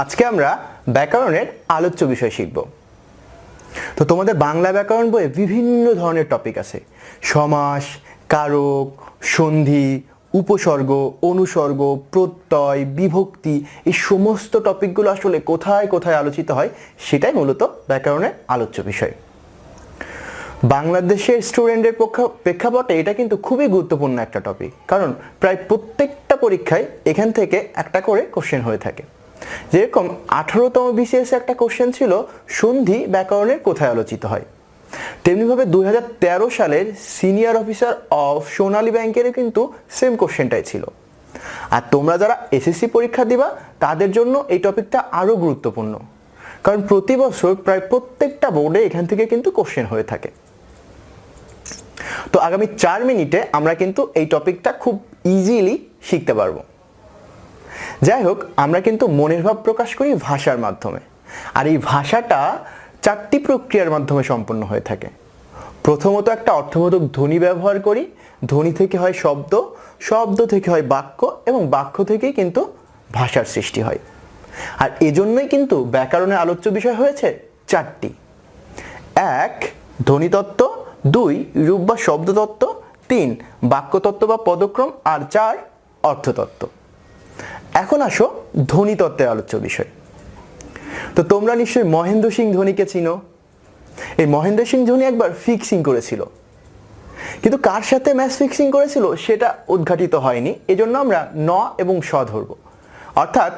আজকে আমরা ব্যাকরণের আলোচ্য বিষয় শিখব। তো তোমাদের বাংলা ব্যাকরণ বইয়ে বিভিন্ন ধরনের টপিক আছে। সমাস, কারক, সন্ধি, উপসর্গ, অনুসর্গ, প্রত্যয়, বিভক্তি এই সমস্ত টপিকগুলো আসলে কোথায় কোথায় আলোচিত হয় সেটাই মূলত ব্যাকরণের আলোচ্য বিষয়। বাংলাদেশের স্টুডেন্টের প্রেক্ষাপটে এটা কিন্তু খুবই গুরুত্বপূর্ণ একটা টপিক কারণ প্রায় প্রত্যেকটা পরীক্ষায় এখান থেকে একটা করে কোশ্চেন হয়ে থাকে। যেরকম আঠারোতম বিসিএস একটা কোশ্চেন ছিল, সন্ধি ব্যাকরণের কোথায় আলোচিত হয়? তেমনিভাবে দুই হাজার তেরো সালের সিনিয়র অফিসার অফ সোনালী ব্যাংকের কিন্তু সেম কোশ্চেনটাই ছিল। আর তোমরা যারা এসএসসি পরীক্ষা দিবা, তাদের জন্য এই টপিকটা আরও গুরুত্বপূর্ণ। কারণ প্রতি বছর প্রায় প্রত্যেকটা বোর্ডে এখান থেকে কিন্তু কোশ্চেন হয়ে থাকে। তো আগামী চার মিনিটে আমরা কিন্তু এই টপিকটা খুব ইজিলি শিখতে পারব। যাই হোক আমরা কিন্তু মনের ভাব প্রকাশ করি ভাষার মাধ্যমে। আর এই ভাষাটা চারটি প্রক্রিয়ার মাধ্যমে সম্পন্ন হয়ে থাকে। প্রথমত একটা অর্থবোধক ধ্বনি ব্যবহার করি। ধ্বনি থেকে হয় শব্দ শব্দ থেকে হয় বাক্য এবং বাক্য থেকেই কিন্তু ভাষার সৃষ্টি হয়। আর এজন্যই কিন্তু ব্যাকরণের আলোচ্য বিষয় হয়েছে চারটি। এক, ধ্বনিতত্ত্ব। দুই, রূপ বা শব্দতত্ত্ব। তিন, বাক্যতত্ত্ব বা পদক্রম। আর চার, অর্থতত্ত্ব। এখন আসো ধ্বনিতত্ত্বের আলোচ্য বিষয়। তো তোমরা নিশ্চয়ই মহেন্দ্র সিং ধোনিকে চিনো। এই মহেন্দ্র সিং ধোনি একবার ফিক্সিং করেছিল। কিন্তু কার সাথে ম্যাচ ফিক্সিং করেছিল সেটা উদ্ঘাটিত হয়নি। এজন্য আমরা ন এবং স ধরব। অর্থাৎ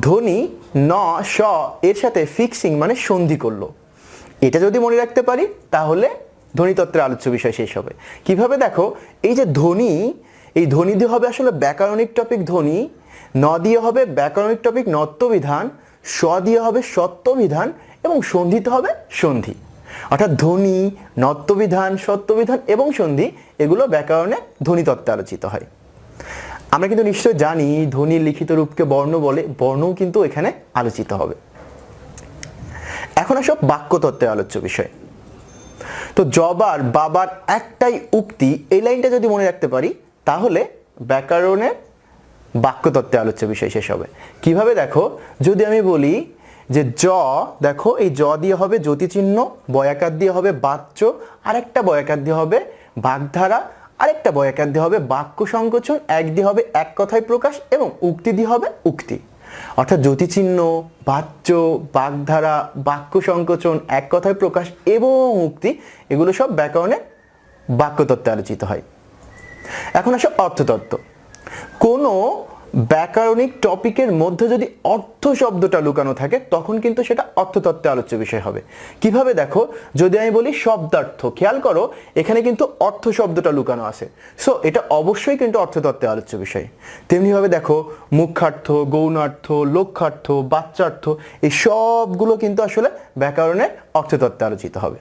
ধোনি ন স এর সাথে ফিক্সিং মানে সন্ধি করল। এটা যদি মনে রাখতে পারি, তাহলে ধ্বনিতত্ত্বের আলোচ্য বিষয় শেষ হবে। কীভাবে দেখো, এই যে ধ্বনি এই ধ্বনি দিয়ে হবে আসলে ব্যাকরণিক টপিক ধ্বনি ন দিয়ে হবে ব্যাকরণিক টপিক নত্যবিধান স দিয়ে হবে সত্যবিধান এবং সন্ধিতে হবে সন্ধি। অর্থাৎ ধ্বনি নত্যবিধান সত্যবিধান এবং সন্ধি, এগুলো ব্যাকরণে ধ্বনিতত্ত্বে আলোচিত হয়। আমরা কিন্তু নিশ্চয় জানি ধ্বনি লিখিত রূপকে বর্ণ বলে, বর্ণও কিন্তু এখানে আলোচিত হবে। এখন আসো বাক্যতত্ত্বের আলোচ্য বিষয়। তো জবার, বাবার একটাই উক্তি, এই লাইনটা যদি মনে রাখতে পারি, তাহলে ব্যাকরণের বাক্যতত্ত্বে আলোচ্য বিষয় শেষ হবে। কীভাবে দেখো? যদি আমি বলি যে জ, দেখো, এই জ দিয়ে হবে জ্যোতিচিহ্ন, বয়াকার দিয়ে হবে বাচ্য, আরেকটা বয়াকার দিয়ে হবে বাগধারা, আরেকটা বয়াকার দিয়ে হবে বাক্য সংকোচন, এক দিয়ে হবে এক কথায় প্রকাশ এবং উক্তি দিয়ে হবে উক্তি। অর্থাৎ জ্যোতিচিহ্ন, বাচ্য, বাগধারা, বাক্য সংকোচন, এক কথায় প্রকাশ এবং উক্তি, এগুলো সব ব্যাকরণে বাক্যতত্ত্বে আলোচিত হয়। এখন আসো অর্থতত্ত্ব। কোনো ব্যাকরণিক টপিকের মধ্যে যদি অর্থ শব্দটা লুকানো থাকে, তখন কিন্তু সেটা অর্থতত্ত্বে আলোচ্য বিষয় হবে। কীভাবে দেখো? যদি আমি বলি শব্দার্থ, খেয়াল করো, এখানে কিন্তু অর্থ শব্দটা লুকানো আছে। সো এটা অবশ্যই কিন্তু অর্থতত্ত্বে আলোচ্য বিষয়। তেমনিভাবে দেখো মুখ্যার্থ গৌণার্থ লক্ষ্যার্থ বাচ্চার্থ, এই সবগুলো কিন্তু আসলে ব্যাকরণের অর্থতত্ত্বে আলোচিত হবে।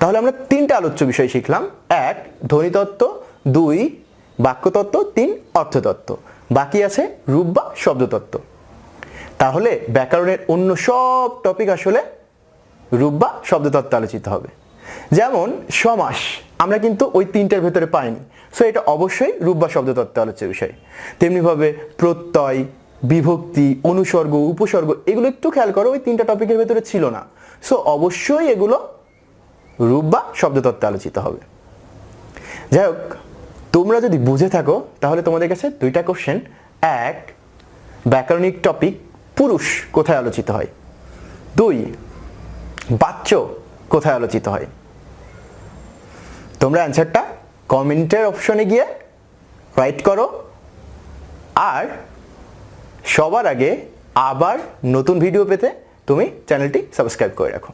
তাহলে আমরা তিনটা আলোচ্য বিষয় শিখলাম। এক, ধ্বনিতত্ত্ব। দুই বাক্যতত্ত্ব, তিন অর্থতত্ত্ব। বাকি আছে রূপ বা শব্দতত্ত্ব। তাহলে ব্যাকরণের অন্য সব টপিক আসলে রূপ বা শব্দতত্ত্ব আলোচিত হবে। যেমন, সমাস। আমরা কিন্তু ওই তিনটার ভেতরে পাইনি। সো এটা অবশ্যই রূপ বা শব্দতত্ত্ব আলোচ্য বিষয়। তেমনিভাবে প্রত্যয়, বিভক্তি, অনুসর্গ, উপসর্গ, এগুলো একটু খেয়াল করো, ওই তিনটা টপিকের ভেতরে ছিল না। সো অবশ্যই এগুলো রূপ বা শব্দতত্ত্বে আলোচিত হবে। যাই হোক তোমরা যদি বুঝে থাকো, তাহলে তোমাদের কাছে দুইটা কোশ্চেন এক, ব্যাকরণিক টপিক পুরুষ কোথায় আলোচিত হয়? দুই, বাচ্চ কোথায় আলোচিত হয়? তোমরা অ্যান্সারটা কমেন্টের অপশনে গিয়ে রাইট করো। আর সবার আগে আবার নতুন ভিডিও পেতে তুমি চ্যানেলটি সাবস্ক্রাইব করে রাখো।